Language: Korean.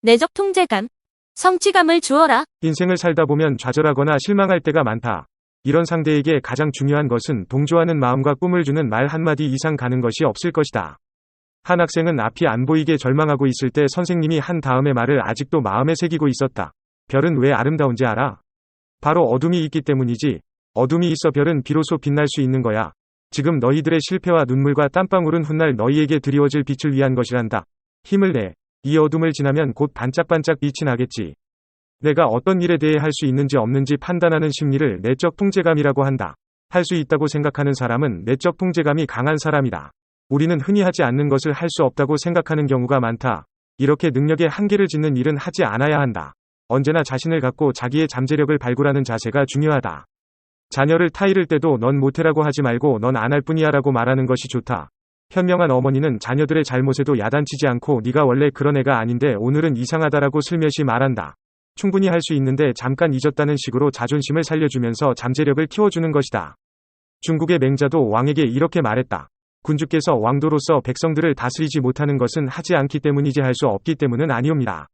내적 통제감, 성취감을 주어라. 인생을 살다 보면 좌절하거나 실망할 때가 많다. 이런 상대에게 가장 중요한 것은 동조하는 마음과 꿈을 주는 말 한마디 이상 가는 것이 없을 것이다. 한 학생은 앞이 안 보이게 절망하고 있을 때 선생님이 한 다음의 말을 아직도 마음에 새기고 있었다. 별은 왜 아름다운지 알아? 바로 어둠이 있기 때문이지. 어둠이 있어 별은 비로소 빛날 수 있는 거야. 지금 너희들의 실패와 눈물과 땀방울은 훗날 너희에게 드리워질 빛을 위한 것이란다. 힘을 내. 이 어둠을 지나면 곧 반짝반짝 빛이 나겠지. 내가 어떤 일에 대해 할 수 있는지 없는지 판단하는 심리를 내적 통제감이라고 한다. 할 수 있다고 생각하는 사람은 내적 통제감이 강한 사람이다. 우리는 흔히 하지 않는 것을 할 수 없다고 생각하는 경우가 많다. 이렇게 능력의 한계를 짓는 일은 하지 않아야 한다. 언제나 자신을 갖고 자기의 잠재력을 발굴하는 자세가 중요하다. 자녀를 타이를 때도 넌 못해라고 하지 말고 넌 안 할 뿐이야 라고 말하는 것이 좋다. 현명한 어머니는 자녀들의 잘못에도 야단치지 않고 네가 원래 그런 애가 아닌데 오늘은 이상하다라고 슬며시 말한다. 충분히 할 수 있는데 잠깐 잊었다는 식으로 자존심을 살려주면서 잠재력을 키워주는 것이다. 중국의 맹자도 왕에게 이렇게 말했다. 군주께서 왕도로서 백성들을 다스리지 못하는 것은 하지 않기 때문이지 할 수 없기 때문은 아니옵니다.